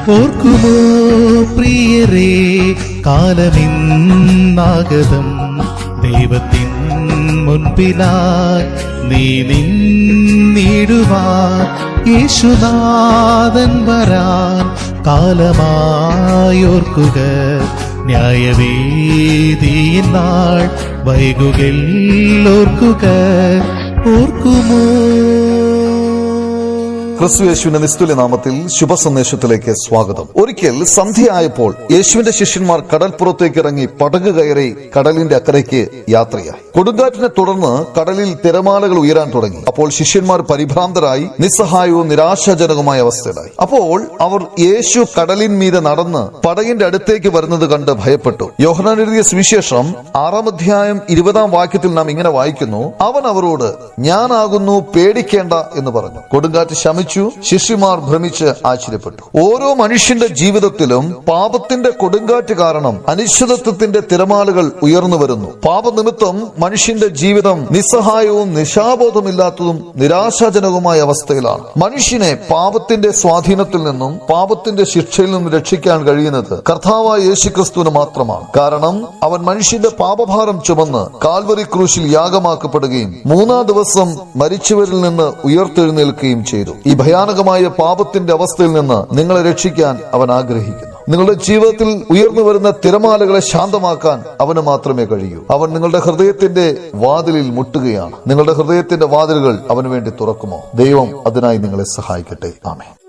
ഓർക്കുമോ പ്രിയരേ കാലമിന്നാഗതം ദൈവത്തിൻ മുൻപിലായി നീ നിന്നിടുവാൻ യേശുനാഥൻ വരാൻ കാലമായോർക്കുക ന്യായവേദിയിൽ നാൾ വൈകുകിൽ ഓർക്കുക ഓർക്കുമോ ക്രിസ്തു യേശുവിന്റെ നിസ്തുല്യ നാമത്തിൽ ശുഭ സന്ദേശത്തിലേക്ക് സ്വാഗതം. ഒരിക്കൽ സന്ധ്യയായപ്പോൾ യേശുവിന്റെ ശിഷ്യന്മാർ കടൽപ്പുറത്തേക്ക് ഇറങ്ങി പടക് കയറി കടലിന്റെ അക്കരയ്ക്ക് യാത്രയായി. കൊടുങ്കാറ്റിനെ തുടർന്ന് കടലിൽ തിരമാലകൾ ഉയരാൻ തുടങ്ങി. അപ്പോൾ ശിഷ്യന്മാർ പരിഭ്രാന്തരായി നിസ്സഹായവും നിരാശാജനകമായ അവസ്ഥയിലായി. അപ്പോൾ അവർ യേശു കടലിൻ മീതെ നടന്ന് പടകിന്റെ അടുത്തേക്ക് വരുന്നത് കണ്ട് ഭയപ്പെട്ടു. യോഹനാൻ എഴുതിയ സുവിശേഷം ആറാം അധ്യായം ഇരുപതാം വാക്യത്തിൽ നാം ഇങ്ങനെ വായിക്കുന്നു അവൻ അവരോട് ഞാനാകുന്നു പേടിക്കേണ്ട എന്ന് പറഞ്ഞു. കൊടുങ്കാറ്റ് ശമിച്ചു ശിഷ്യന്മാർ ഭ്രമിച്ച് ആശ്ചര്യപ്പെട്ടു. ഓരോ മനുഷ്യന്റെ ജീവിതത്തിലും പാപത്തിന്റെ കൊടുങ്കാറ്റ് കാരണം അനിശ്ചിതത്വത്തിന്റെ തിരമാലകൾ ഉയർന്നു വരുന്നു. പാപനിമിത്തം മനുഷ്യന്റെ ജീവിതം നിസ്സഹായവും നിശാബോധമില്ലാത്തതും നിരാശാജനകവുമായ അവസ്ഥയിലാണ്. മനുഷ്യനെ പാപത്തിന്റെ സ്വാധീനത്തിൽ നിന്നും പാപത്തിന്റെ ശിക്ഷയിൽ നിന്നും രക്ഷിക്കാൻ കഴിയുന്നത് കർത്താവായ യേശുക്രിസ്തുവിന് മാത്രമാണ്. കാരണം അവൻ മനുഷ്യന്റെ പാപഭാരം ചുമന്ന് കാൽവറി ക്രൂശിൽ യാഗമാക്കപ്പെടുകയും മൂന്നാം ദിവസം മരിച്ചവരിൽ നിന്ന് ഉയർത്തെഴുന്നേൽക്കുകയും ചെയ്തു. ഈ ഭയാനകമായ പാപത്തിന്റെ അവസ്ഥയിൽ നിന്ന് നിങ്ങളെ രക്ഷിക്കാൻ അവൻ ആഗ്രഹിക്കുന്നു. നിങ്ങളുടെ ജീവിതത്തിൽ ഉയർന്നു വരുന്ന തിരമാലകളെ ശാന്തമാക്കാൻ അവന് മാത്രമേ കഴിയൂ. അവൻ നിങ്ങളുടെ ഹൃദയത്തിന്റെ വാതിലിൽ മുട്ടുകയാണ്. നിങ്ങളുടെ ഹൃദയത്തിന്റെ വാതിലുകൾ അവന് വേണ്ടി തുറക്കുമോ? ദൈവം അതിനായി നിങ്ങളെ സഹായിക്കട്ടെ. ആമേ